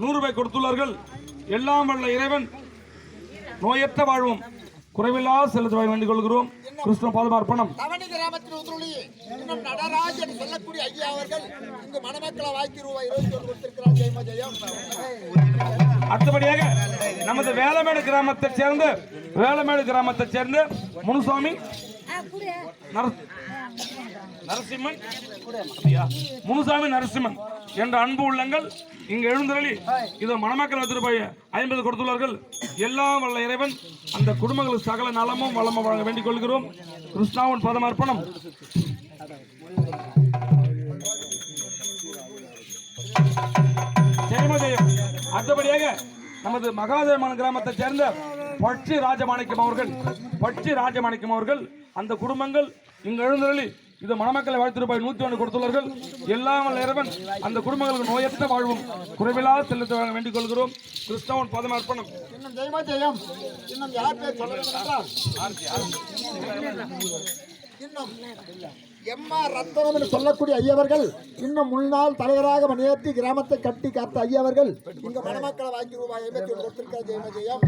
நூறு ரூபாய் கொடுத்துள்ளார்கள். எல்லாம் வல்ல இறைவன். நோயற்ற வாழ்வும். குறைவில்லா செலுத்த வேண்டிக் கொள்கிறோம் கிருஷ்ண பாதுகாப்பணம் தவணி கிராமத்தில் உதிரொலி இன்னும் நடராஜ் என்று சொல்லக்கூடிய ஐயா அவர்கள் இங்கு மணமக்களை வாக்கி ரூபாய் இருபத்தி ஒன்று கொடுத்திருக்கிறார். ஜெயம ஜெயம் அடுத்தபடியாக நமது வேலமேடு கிராமத்தைச் சேர்ந்த வேலமேடு கிராமத்தைச் சேர்ந்த முனுசாமி நரசிம்மன். முனுசாமி நரசிம்மன் என்ற அன்பு உள்ளங்கள். இங்கு எழுந்தருளி இதை மணமக்கள் பத்து ஐம்பது கொடுத்துள்ளார்கள். எல்லாம் வல்ல இறைவன் அந்த குடும்பங்களுக்கு சகல நலமும் வளமும் வழங்க வேண்டிக் கொள்கிறோம். கிருஷ்ணாவின் பதமர்ப்பணம் அர்ப்பணம். ஜெயம் அடுத்தபடியாக நமது மகாதேவமான கிராமத்தைச் சேர்ந்த பட்சி ராஜமாணிக்கம் அவர்கள் பட்சி ராஜமாணிக்கம் அவர்கள் அந்த குடும்பங்கள் இங்கு எழுந்தருளி இது மணமக்களை வாழ்த்து ரூபாய் நூத்தி ஒன்று கொடுத்துள்ளார்கள் எல்லாம் இறைவன் அந்த குடும்பங்களுக்கு நோயற்ற வாழ்வும் குறைவில்லா செலுத்த வேண்டிக் கொள்கிறோம். கிறிஸ்தவன் பதமர்ப்பணம் இன்னும் ஜெயம ஜெயம் இன்னும் யார் பேர் சொல்ல இன்னும் எம்ஆர் ரத்தனம் என்று சொல்லக்கூடிய ஐயவர்கள் இன்னும் முன்னாள் தலைவராக பணியாற்றி கிராமத்தை கட்டி காத்த ஐயவர்கள் இங்க மணமக்களை வாங்கி ரூபாய் ஐம்பத்தி ஒன்று கொடுத்திருக்கிறார் ஜெயம ஜெயம்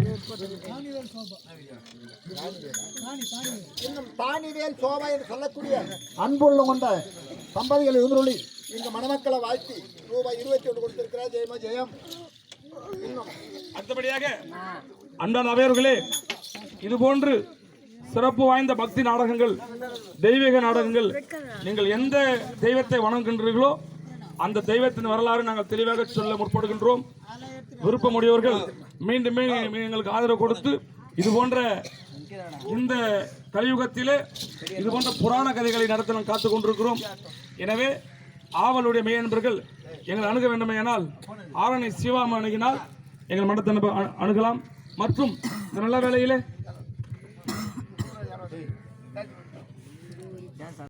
இன்னும் தானிவேல் சோபா என்று சொல்லக்கூடிய அன்புள்ள கொண்ட தம்பதிகள் எதிரொலி இங்க மணமக்களை வாழ்த்தி ரூபாய் இருபத்தி ஒன்று கொடுத்திருக்கிறார். ஜெயம ஜெயம் இன்னும் அடுத்தபடியாக அன்பான அவையர்களே இது போன்று சிறப்பு வாய்ந்த பக்தி நாடகங்கள் தெய்வீக நாடகங்கள். நீங்கள் எந்த தெய்வத்தை வணங்குகின்றீர்களோ அந்த தெய்வத்தின் வரலாறு நாங்கள் தெளிவாக சொல்ல முற்படுகின்றோம். விருப்பமுடையவர்கள் மீண்டும் மீண்டும் எங்களுக்கு ஆதரவு கொடுத்து இது போன்ற இந்த கலியுகத்திலே இது போன்ற புராண கதைகளை நடத்த நாம் காத்துக் கொண்டிருக்கிறோம். எனவே ஆவலுடைய மெய்யன்பர்கள் எங்களை அணுக வேண்டுமேயானால் ஆரணி சிவாம அணுகினால் எங்கள் மண்டத்தை அணு- அணுகலாம். மற்றும் இந்த நல்ல 对。三四